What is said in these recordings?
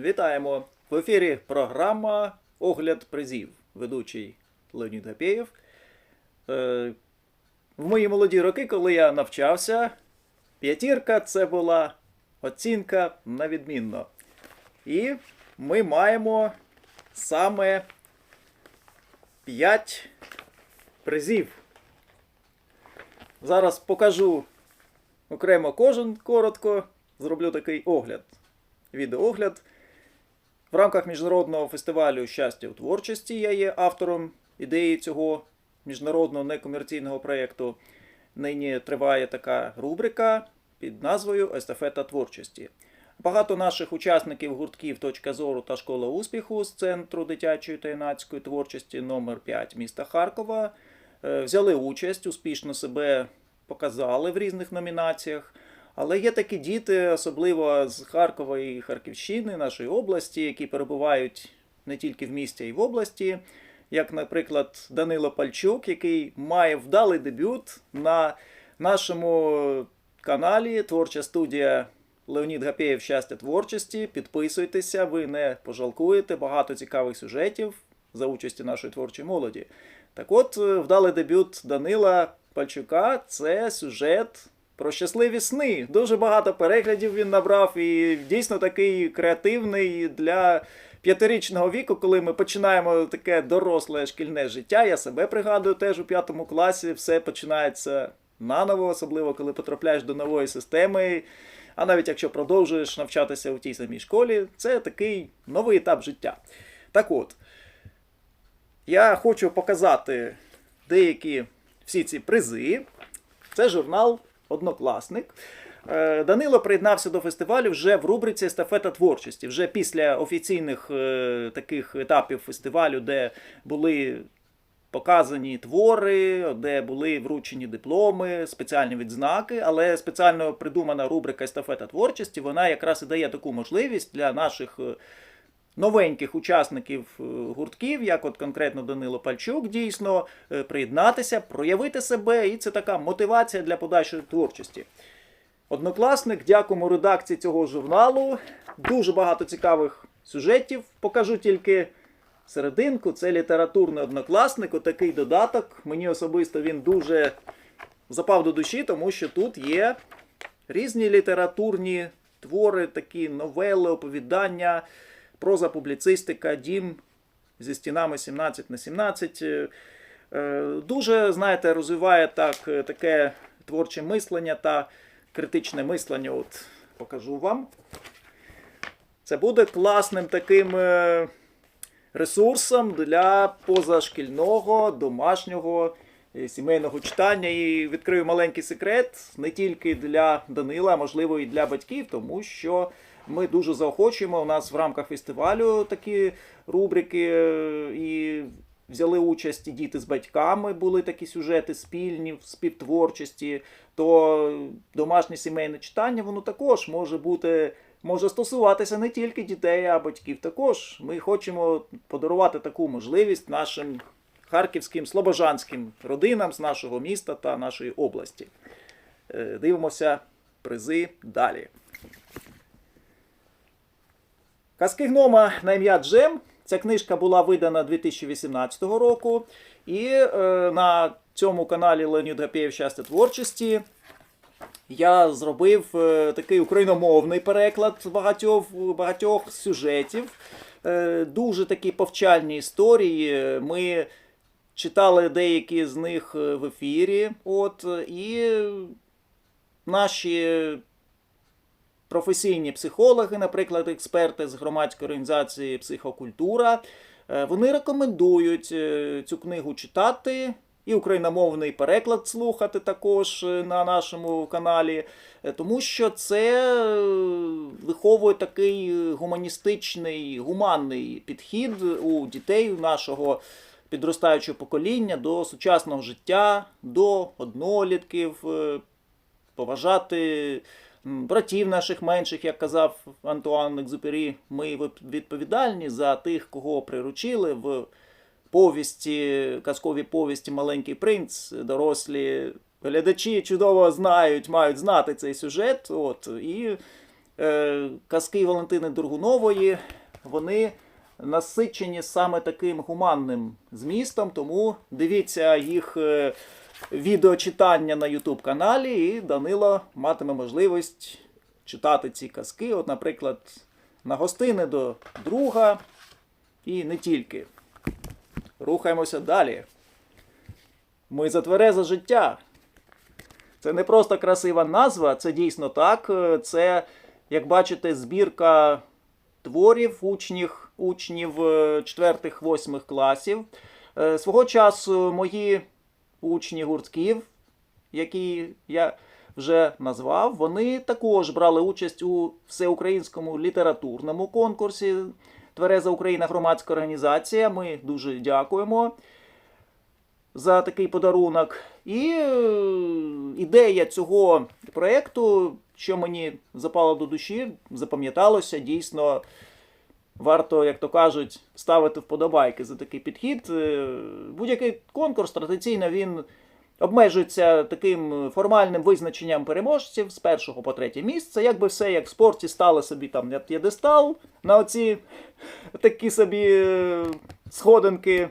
Вітаємо! В ефірі програма Огляд призів. Ведучий Леонід Гапєєв. Е, в мої молоді роки, коли я навчався, п'ятірка це була оцінка на відмінно. І ми маємо саме 5 призів. Зараз покажу окремо кожен коротко, зроблю такий огляд. Відеоогляд. В рамках міжнародного фестивалю щастя у творчості я є автором ідеї цього міжнародного некомерційного проєкту. Нині триває така рубрика під назвою Естафета творчості. Багато наших учасників гуртків «Точка зору» та школа успіху з Центру дитячої та юнацької творчості номер 5 міста Харкова е, взяли участь, успішно себе показали в різних номінаціях. Але є такі діти, особливо з Харкова і Харківщини, нашої області, які перебувають не тільки в місті, а й в області, як, наприклад, Данило Пальчук, який має вдалий дебют на нашому каналі Творча студія Леонід Гапєєв Щастя творчості. Підписуйтеся, ви не пожалкуєте багато цікавих сюжетів за участі нашої творчої молоді. Так от, е, вдалий дебют Данила Пальчука це сюжет про щасливі сни. Дуже багато переглядів він набрав і дійсно такий креативний для п'ятирічного віку, коли ми починаємо таке доросле шкільне життя. Я себе пригадую теж у п'ятому класі. Все починається наново, особливо коли потрапляєш до нової системи. А навіть якщо продовжуєш навчатися у тій самій школі, це такий новий етап життя. Так от, я хочу показати деякі всі ці призи. Це журнал Однокласник. Е, Данило приєднався до фестивалю вже в рубриці Естафета творчості. Вже після офіційних е, таких етапів фестивалю, де були показані твори, де були вручені дипломи, спеціальні відзнаки, але спеціально придумана рубрика Естафета творчості, вона якраз і дає таку можливість для наших. Новеньких учасників е, гуртків, як от конкретно Данило Пальчук, дійсно е, приєднатися, проявити себе, і це така мотивація для подальшої творчості. Однокласник, дякуємо редакції цього журналу. Дуже багато цікавих сюжетів. Покажу тільки серединку. Це літературний однокласник. Отакий додаток. Мені особисто він дуже запав до душі, тому що тут є різні літературні твори, такі новели, оповідання, проза публіцистика, дім зі стінами 17 на 17. Е, е, Дуже, знаєте, розвиває так, е, таке творче мислення та критичне мислення. От покажу вам. Це буде класним таким ресурсом для позашкільного, домашнього сімейного читання. І відкрию маленький секрет не тільки для Данила, а можливо і для батьків, тому що ми дуже заохочуємо. У нас в рамках фестивалю такі рубрики е, і. Взяли участь і діти з батьками, були такі сюжети спільні в співтворчості, то домашнє сімейне читання воно також може бути, може стосуватися не тільки дітей, а батьків також. Ми хочемо подарувати таку можливість нашим харківським слобожанським родинам з нашого міста та нашої області. Е, Дивимося призи далі. Казки гнома на ім'я Джем. Ця книжка була видана 2018 року. І е, на цьому каналі Леонід Гапєєв Щастя творчості я зробив е, такий україномовний переклад багатьох, багатьох сюжетів. Е, дуже такі повчальні історії. Ми читали деякі з них е, в ефірі. От, і наші професійні психологи, наприклад, експерти з громадської організації Психокультура, е, вони рекомендують е, цю книгу читати. І україномовний переклад слухати також на нашому каналі, тому що це виховує такий гуманістичний, гуманний підхід у дітей нашого підростаючого покоління до сучасного життя, до однолітків, е, поважати братів наших менших, як казав Антуан Екзюпері, ми відповідальні за тих, кого приручили в повісті, казковій повісті Маленький принц. Дорослі глядачі чудово знають, мають знати цей сюжет. От, і е, казки Валентини Дургунової, вони насичені саме таким гуманним змістом, тому дивіться їх е, відеочитання на YouTube каналі, і Данило матиме можливість читати ці казки. От, наприклад, на гостини до друга і не тільки. Рухаємося далі. Ми за тверезе життя. Це не просто красива назва, це дійсно так. Е, Це, як бачите, збірка творів учнів, учнів 4-8 класів. Е, Свого часу мої учні гуртків, які я вже назвав, вони також брали участь у всеукраїнському літературному конкурсі Твереза Україна громадська організація. Ми дуже дякуємо за такий подарунок. І е, ідея цього проєкту, що мені запало до душі, запам'яталося, дійсно варто, як то кажуть, ставити вподобайки за такий підхід. Е, Будь-який конкурс традиційно він обмежується таким формальним визначенням переможців з першого по третє місце. Якби все як в спорті стали собі там на п'єдестал на оці такі собі е, сходинки,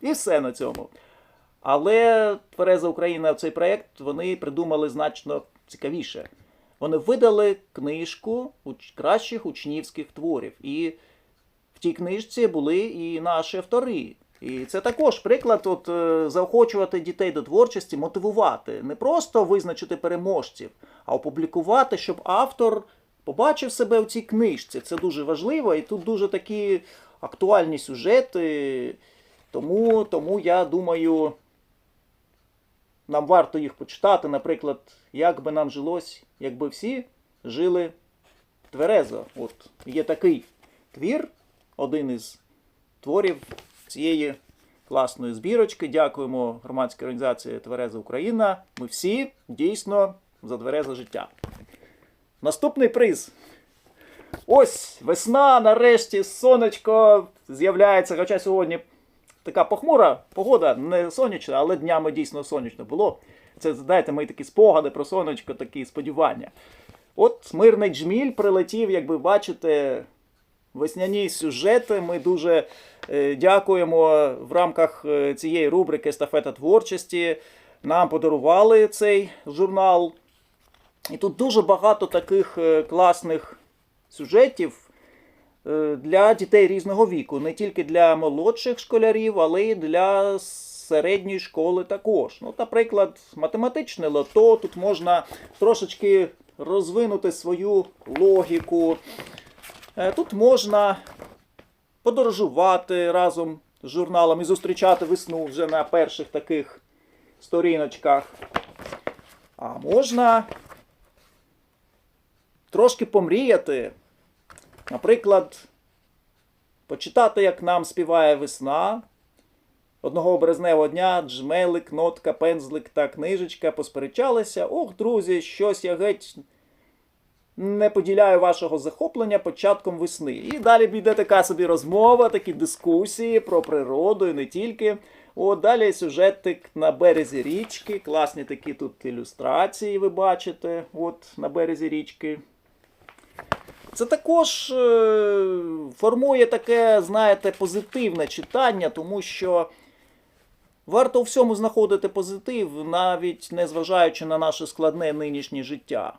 і все на цьому. Але Твереза Україна цей проєкт вони придумали значно цікавіше. Вони видали книжку кращих учнівських творів. І в тій книжці були і наші автори. І це також приклад от, е, заохочувати дітей до творчості, мотивувати, не просто визначити переможців, а опублікувати, щоб автор побачив себе в цій книжці. Це дуже важливо, і тут дуже такі актуальні сюжети. Тому, тому я думаю, нам варто їх почитати. Наприклад, як би нам жилось, якби всі жили тверезо. От є такий твір, один із творів цієї класної збірочки. Дякуємо громадській організації Твереза Україна. Ми всі дійсно за тверезе життя. Наступний приз. Ось весна, нарешті, сонечко з'являється. Хоча сьогодні така похмура погода, не сонячна, але днями дійсно сонячно було. Це, знаєте, мої такі спогади про сонечко, такі сподівання. От мирний джміль прилетів, як ви бачите, весняні сюжети. Ми дуже е, дякуємо в рамках е, цієї рубрики Естафета творчості. Нам подарували цей журнал. І тут дуже багато таких е, класних сюжетів для дітей різного віку, не тільки для молодших школярів, але й для середньої школи також. Ну, наприклад, математичне лото, тут можна трошечки розвинути свою логіку. Е, Тут можна подорожувати разом з журналом і зустрічати весну вже на перших таких сторіночках. А можна трошки помріяти. Наприклад, почитати, як нам співає весна. Одного березневого дня джмелик, нотка, пензлик та книжечка посперечалися. Ох, друзі, щось я геть не поділяю вашого захоплення початком весни. І далі піде така собі розмова, такі дискусії про природу і не тільки. От далі сюжетик на березі річки. Класні такі тут ілюстрації, ви бачите, от на березі річки. Це також е, формує таке, знаєте, позитивне читання, тому що варто у всьому знаходити позитив, навіть не зважаючи на наше складне нинішнє життя.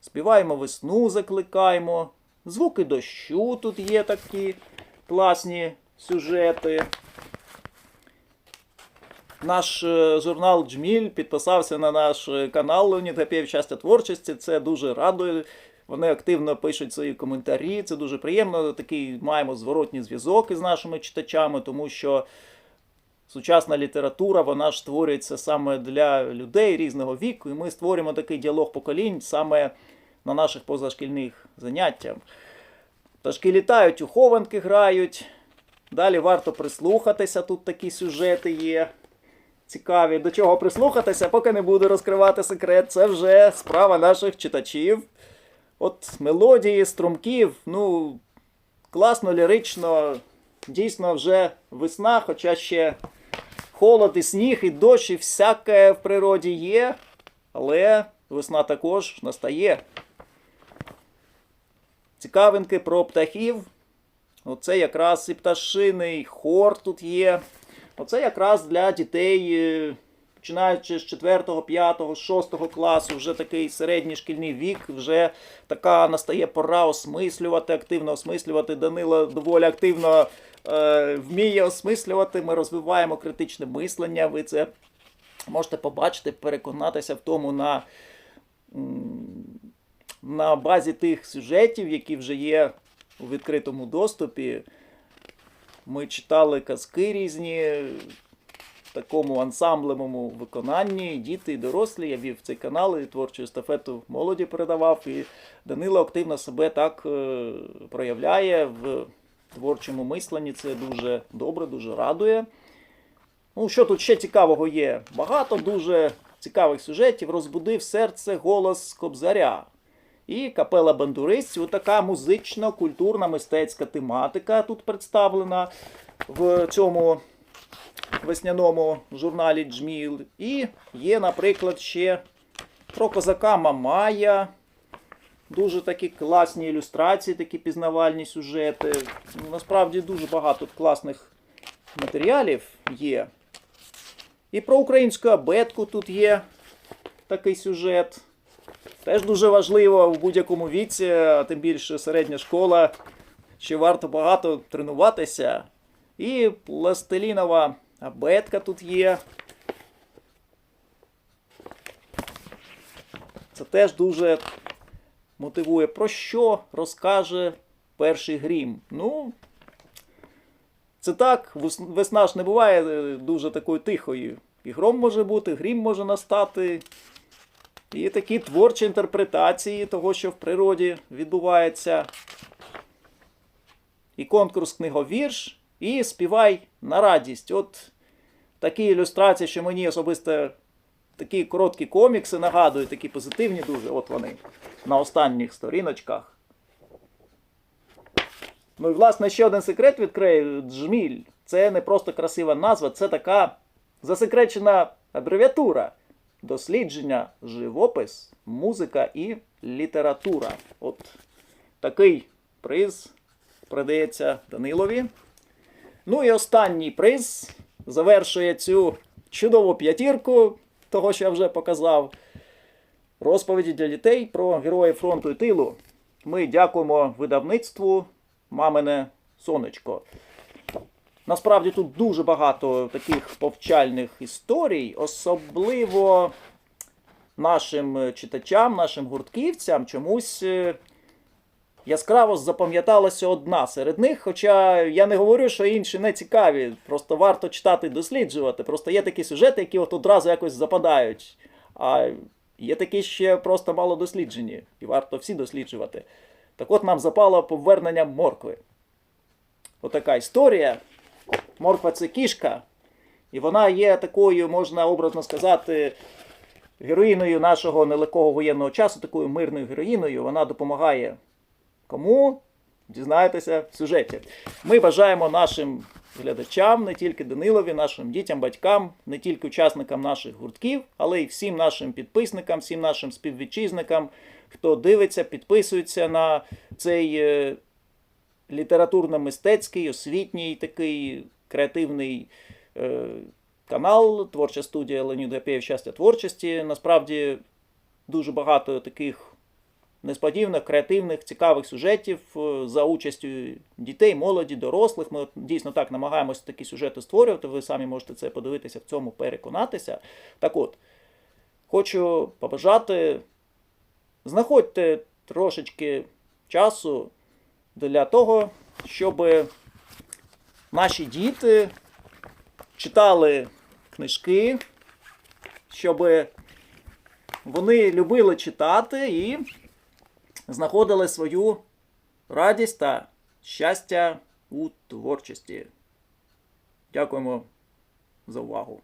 Співаємо весну, закликаємо. Звуки дощу тут є такі класні сюжети. Наш е, журнал Джміль підписався на наш е, канал Леонід щастя творчості. Це дуже радує. Вони активно пишуть свої коментарі. Це дуже приємно. Такий маємо зворотній зв'язок із нашими читачами, тому що сучасна література вона ж створюється саме для людей різного віку, і ми створюємо такий діалог поколінь саме на наших позашкільних заняттях. Пташки літають, у хованки грають. Далі варто прислухатися, тут такі сюжети є. Цікаві, до чого прислухатися, поки не буду розкривати секрет. Це вже справа наших читачів. От мелодії, струмків, ну, класно, лірично, дійсно вже весна, хоча ще холод і сніг, і дощ, і всяке в природі є, але весна також настає. цікавинки про птахів. Оце якраз і пташиний хор тут є. Оце якраз для дітей, е, починаючи з 4, 5, 6 класу, вже такий середній шкільний вік, вже така настає пора осмислювати, активно осмислювати. Данило доволі активно е, вміє осмислювати. Ми розвиваємо критичне мислення. Ви це можете побачити, переконатися в тому на, на базі тих сюжетів, які вже є у відкритому доступі. Ми читали казки різні в такому ансамблевому виконанні. Діти і дорослі. Я вів цей канал і творчу естафету молоді передавав. І Данило активно себе так е, проявляє в творчому мисленні. Це дуже добре, дуже радує. Ну, що тут ще цікавого є? Багато дуже цікавих сюжетів. Розбудив серце голос Кобзаря. І капела бандуристів, така музично-культурна мистецька тематика тут представлена в цьому весняному журналі Джміл. І є, наприклад, ще про козака Мамая. Дуже такі класні ілюстрації, такі пізнавальні сюжети. Насправді дуже багато класних матеріалів є. І про українську абетку тут є такий сюжет. Теж дуже важливо в будь-якому віці, а тим більше середня школа, що варто багато тренуватися. І пластилінова абетка тут є. Це теж дуже мотивує. Про що розкаже перший грім? Ну, це так, весна ж не буває е, дуже такою тихою. І гром може бути, грім може настати. І такі творчі інтерпретації того, що в природі відбувається. І конкурс книговірш, і співай на радість. От такі ілюстрації, що мені особисто такі короткі комікси нагадують, такі позитивні дуже. От вони на останніх сторіночках. Ну і власне ще один секрет відкрию Джміль. Це не просто красива назва, це така засекречена абревіатура. Дослідження, живопис, музика і література. От такий приз придається Данилові. Ну і останній приз завершує цю чудову п'ятірку, того, що я вже показав. Розповіді для дітей про героїв фронту і тилу. Ми дякуємо видавництву Мамине Сонечко. Насправді тут дуже багато таких повчальних історій, особливо нашим е, читачам, нашим гуртківцям чомусь е, яскраво запам'яталася одна серед них. Хоча я не говорю, що інші не цікаві. Просто варто читати досліджувати. Просто є такі сюжети, які от одразу якось западають. А є такі ще просто мало досліджені, і варто всі досліджувати. Так от нам запало повернення моркви. Отака історія. Морква це кішка, і вона є такою, можна образно сказати, героїною нашого нелегкого воєнного часу, такою мирною героїною. Вона допомагає кому? Дізнаєтеся в сюжеті. Ми бажаємо нашим глядачам, не тільки Данилові, нашим дітям, батькам, не тільки учасникам наших гуртків, але й всім нашим підписникам, всім нашим співвітчизникам, хто дивиться, підписується на цей е, літературно-мистецький, освітній такий креативний е, канал, творча студія Леоніда Гапєєв щастя творчості. Насправді дуже багато таких несподіваних, креативних, цікавих сюжетів е, за участю дітей, молоді, дорослих. Ми дійсно так намагаємося такі сюжети створювати. Ви самі можете це подивитися в цьому, переконатися. Так от, хочу побажати, знаходьте трошечки часу для того, щоб наші діти читали книжки, щоб вони любили читати і знаходили свою радість та щастя у творчості. Дякуємо за увагу.